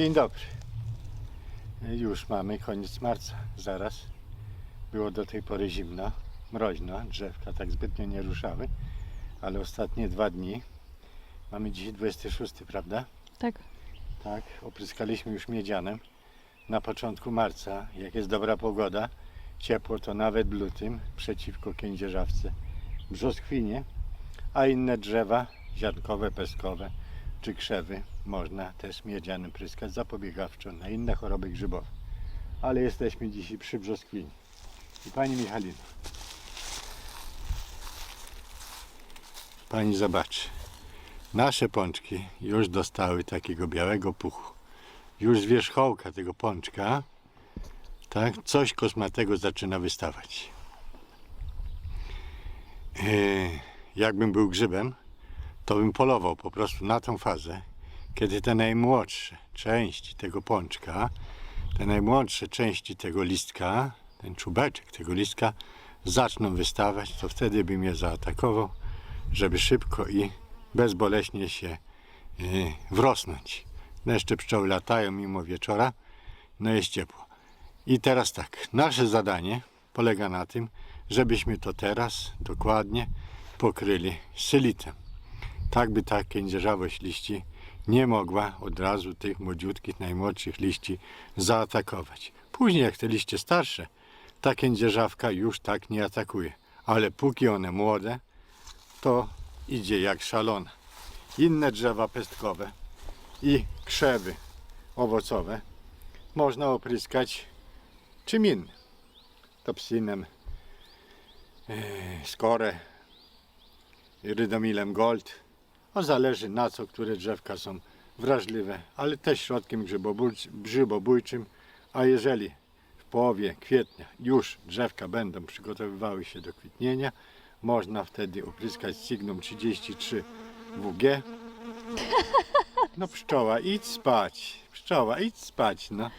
Dzień dobry. Już mamy koniec marca, zaraz. Było do tej pory zimno, mroźno, drzewka tak zbytnio nie ruszały, ale ostatnie dwa dni, mamy dzisiaj 26, prawda? Tak. Tak, opryskaliśmy już miedzianem na początku marca, jak jest dobra pogoda, ciepło to nawet w lutym przeciwko kędzierzawce, brzoskwinie, a inne drzewa ziarnkowe, peskowe czy krzewy można też miedzianem pryskać zapobiegawczo na inne choroby grzybowe. Ale jesteśmy dzisiaj przy brzoskwini. I Pani Michalino, Pani zobaczy. Nasze pączki już dostały takiego białego puchu. Już z wierzchołka tego pączka tak, coś kosmatego zaczyna wystawać. Yy, jakbym był grzybem, to bym polował po prostu na tą fazę, kiedy te najmłodsze części tego pączka, te najmłodsze części tego listka, ten czubeczek tego listka zaczną wystawać, to wtedy bym je zaatakował, żeby szybko i bezboleśnie się yy, wrosnąć. No jeszcze pszczoły latają mimo wieczora, no jest ciepło. I teraz tak, nasze zadanie polega na tym, żebyśmy to teraz dokładnie pokryli sylitem. Tak by ta kędzierzawość liści nie mogła od razu tych młodziutkich, najmłodszych liści zaatakować. Później jak te liście starsze, ta kędzierzawka już tak nie atakuje. Ale póki one młode, to idzie jak szalona. Inne drzewa pestkowe i krzewy owocowe można opryskać czym innym. Topsinem, e, skorę, rydomilem gold. A zależy na co, które drzewka są wrażliwe, ale też środkiem grzybobójcz- grzybobójczym. A jeżeli w połowie kwietnia już drzewka będą przygotowywały się do kwitnienia, można wtedy opryskać Signum 33 WG. No pszczoła, idź spać. Pszczoła, idź spać, no.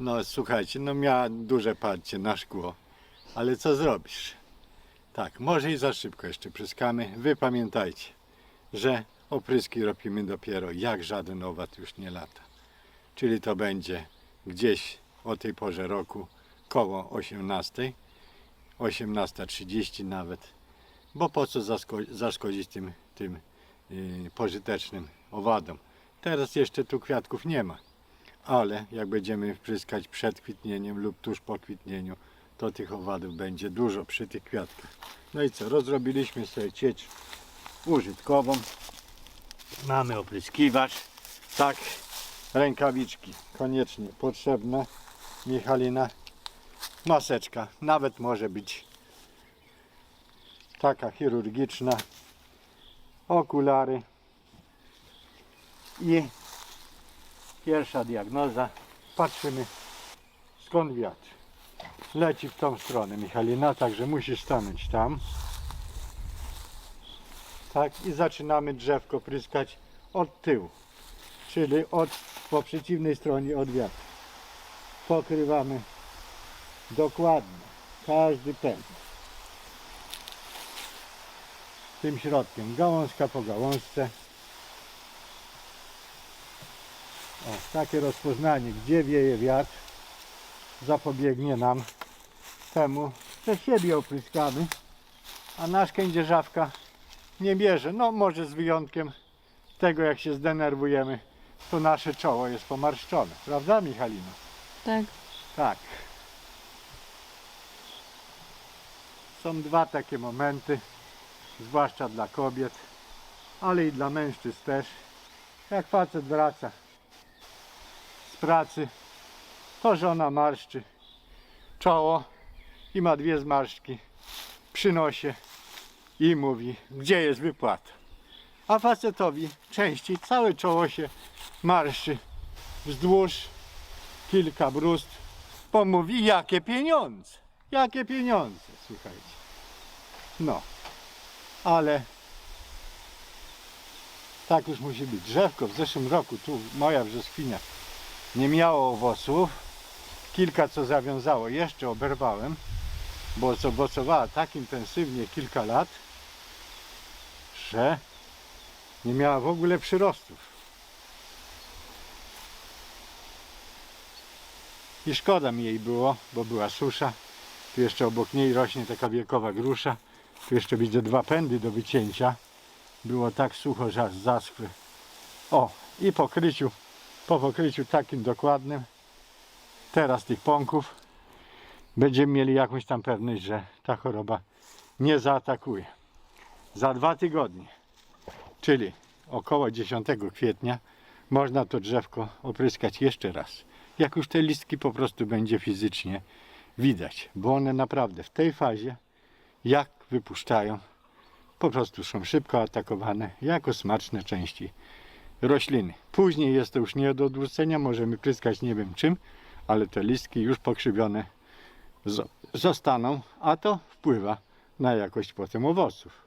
No słuchajcie, no miała duże parcie na szkło, ale co zrobisz? Tak, może i za szybko jeszcze pryskamy. Wy pamiętajcie, że opryski robimy dopiero jak żaden owad już nie lata. Czyli to będzie gdzieś o tej porze roku koło 18, 18.30 nawet. Bo po co zaszkodzić tym, tym yy, pożytecznym owadom? Teraz jeszcze tu kwiatków nie ma ale jak będziemy wpryskać przed kwitnieniem lub tuż po kwitnieniu, to tych owadów będzie dużo przy tych kwiatkach. No i co, rozrobiliśmy sobie ciecz użytkową. Mamy opryskiwacz. Tak, rękawiczki koniecznie potrzebne. Michalina, maseczka, nawet może być taka chirurgiczna, okulary i Pierwsza diagnoza. Patrzymy skąd wiatr. Leci w tą stronę Michalina, także musisz stanąć tam. Tak i zaczynamy drzewko pryskać od tyłu. Czyli od, po przeciwnej stronie od wiatru. Pokrywamy dokładnie każdy pęd. Tym środkiem gałązka po gałązce. O, takie rozpoznanie, gdzie wieje wiatr, zapobiegnie nam temu, że siebie opryskamy, a nasz kędzierzawka nie bierze. No może z wyjątkiem tego, jak się zdenerwujemy, to nasze czoło jest pomarszczone. Prawda, Michalino? Tak. Tak. Są dwa takie momenty, zwłaszcza dla kobiet, ale i dla mężczyzn też. Jak facet wraca z pracy, to żona marszczy czoło i ma dwie zmarszczki przy nosie i mówi, gdzie jest wypłata. A facetowi częściej całe czoło się marszczy wzdłuż kilka brust, bo mówi, jakie pieniądze, jakie pieniądze, słuchajcie. No, ale tak już musi być. Drzewko w zeszłym roku, tu moja brzoskwinia, nie miało owoców. Kilka co zawiązało, jeszcze oberwałem, bo owocowała tak intensywnie kilka lat, nie miała w ogóle przyrostów. I szkoda mi jej było, bo była susza. Tu jeszcze obok niej rośnie taka wiekowa grusza. Tu jeszcze widzę dwa pędy do wycięcia. Było tak sucho, że aż zaschły. O, i pokryciu, po pokryciu takim dokładnym, teraz tych pąków, będziemy mieli jakąś tam pewność, że ta choroba nie zaatakuje. Za dwa tygodnie, czyli około 10 kwietnia, można to drzewko opryskać jeszcze raz. Jak już te listki po prostu będzie fizycznie widać, bo one naprawdę w tej fazie, jak wypuszczają, po prostu są szybko atakowane jako smaczne części rośliny. Później jest to już nie do odwrócenia, możemy pryskać nie wiem czym, ale te listki już pokrzywione zo- zostaną, a to wpływa na jakość potem owoców.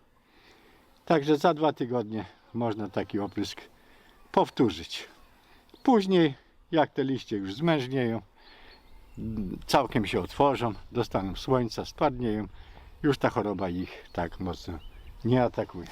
Także za dwa tygodnie można taki oprysk powtórzyć. Później, jak te liście już zmężnieją, całkiem się otworzą, dostaną słońca, spadnieją, już ta choroba ich tak mocno nie atakuje.